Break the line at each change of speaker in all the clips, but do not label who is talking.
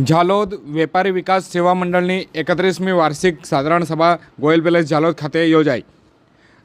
ઝાલોદ વેપારી વિકાસ સેવા મંડળની એકત્રીસમી વાર્ષિક સાધારણ સભા ગોયલ પેલેસ ઝાલોદ ખાતે યોજાઈ.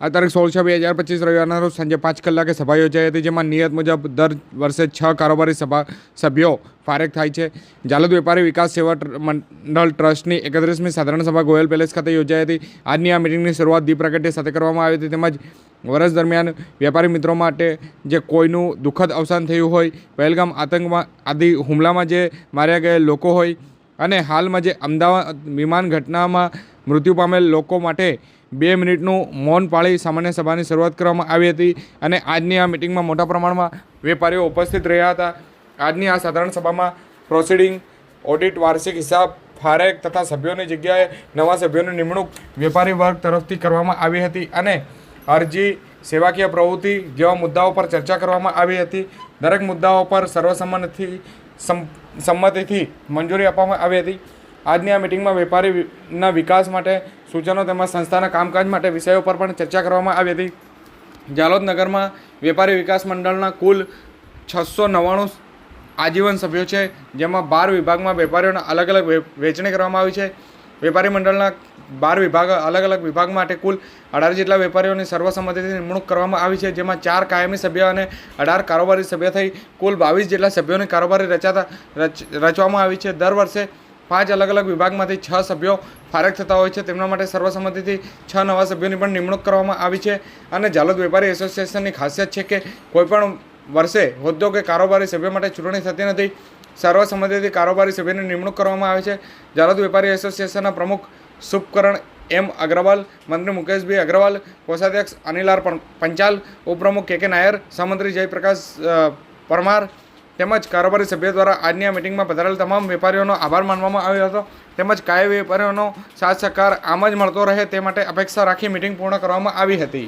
આ તારીખ સોળ છ બે હજાર પચીસ રવિવારના રોજ સાંજે પાંચ કલાકે સભા યોજાઈ હતી, જેમાં નિયત મુજબ દર વર્ષે છ કારોબારી સભા સભ્યો ફારેક થાય છે. જાલદ વેપારી વિકાસ સેવા મંડળ ટ્રસ્ટની એકત્રીસમી સાધારણ સભા ગોયલ પેલેસ ખાતે યોજાઈ હતી. આજની આ મિટિંગની શરૂઆત દીપ પ્રાગટ્ય સાથે કરવામાં આવી હતી. તેમજ વર્ષ દરમિયાન વેપારી મિત્રો માટે જે કોઈનું દુઃખદ અવસાન થયું હોય, પહેલગામ આતંકમાં આદિ હુમલામાં જે માર્યા ગયેલ લોકો હોય, અને હાલમાં જે અમદાવાદ વિમાન ઘટનામાં મૃત્યુ પામેલ લોકો માટે બે મિનિટનું મૌન પાળી સામાન્ય સભાની શરૂઆત કરવામાં આવી હતી અને આજની આ મિટિંગમાં મોટા પ્રમાણમાં વેપારીઓ ઉપસ્થિત રહ્યા હતા. આજની આ સાધારણ સભામાં પ્રોસિડિંગ, ઓડિટ, વાર્ષિક હિસાબ, ફારેક તથા સભ્યોની જગ્યાએ નવા સભ્યોની નિમણૂક વેપારી વર્ગ તરફથી કરવામાં આવી હતી અને અરજી, સેવાકીય પ્રવૃત્તિ જેવા મુદ્દાઓ પર ચર્ચા કરવામાં આવી હતી. દરેક મુદ્દાઓ પર સર્વસંમતિથી સમ- સંમતિથી મંજૂરી આપવામાં આવી હતી. આજની આ મિટિંગમાં વેપારીના વિકાસ માટે, સૂચનો તેમજ સંસ્થાના કામકાજ માટે વિષયો પર પણ ચર્ચા કરવામાં આવી હતી. જાલોદ નગરમાં વેપારી વિકાસ મંડળના કુલ છસો નવ્વાણું આજીવન સભ્યો છે, જેમાં બાર વિભાગમાં વેપારીઓના અલગ અલગ વેચણી કરવામાં આવી છે. વેપારી મંડળના બાર વિભાગ અલગ અલગ વિભાગ માટે કુલ અઢાર જેટલા વેપારીઓની સર્વસંમતિથી નિમણૂક કરવામાં આવી છે, જેમાં ચાર કાયમી સભ્ય અને અઢાર કારોબારી સભ્ય થઈ કુલ બાવીસ જેટલા સભ્યોની કારોબારી રચાતા, રચ- રચવામાં આવી છે. દર વર્ષે પાંચ અલગ અલગ વિભાગમાંથી છ સભ્યો ફારક થતા હોય છે. તેમના માટે સર્વસંમતિથી છ નવા સભ્યોની પણ નિમણૂક કરવામાં આવી છે. અને જાલોદ વેપારી એસોસિએશનની ખાસિયત છે કે કોઈપણ વર્ષે હોદ્દો કે કારોબારી સભ્ય માટે ચૂંટણી થતી નથી. સર્વસંમતિથી કારોબારી સભ્યની નિમણૂક કરવામાં આવે છે. જાલોદ વેપારી એસોસિએશનના પ્રમુખ શુભકરણ એમ અગ્રવાલ, મંત્રી મુકેશભાઈ અગ્રવાલ, કોષાધ્યક્ષ અનિલાર પંચાલ, ઉપપ્રમુખ કે કે નાયર, સહમંત્રી જયપ્રકાશ પરમાર તેમજ કારોબારી સભ્ય દ્વારા આજની આ મિટિંગમાં પધારેલ તમામ વેપારીઓનો આભાર માનવામાં આવ્યો હતો. તેમજ કાયમ વેપારીઓનો સાથ સહકાર આમ જ મળતો રહે તે માટે અપેક્ષા રાખી મિટિંગ પૂર્ણ કરવામાં આવી હતી.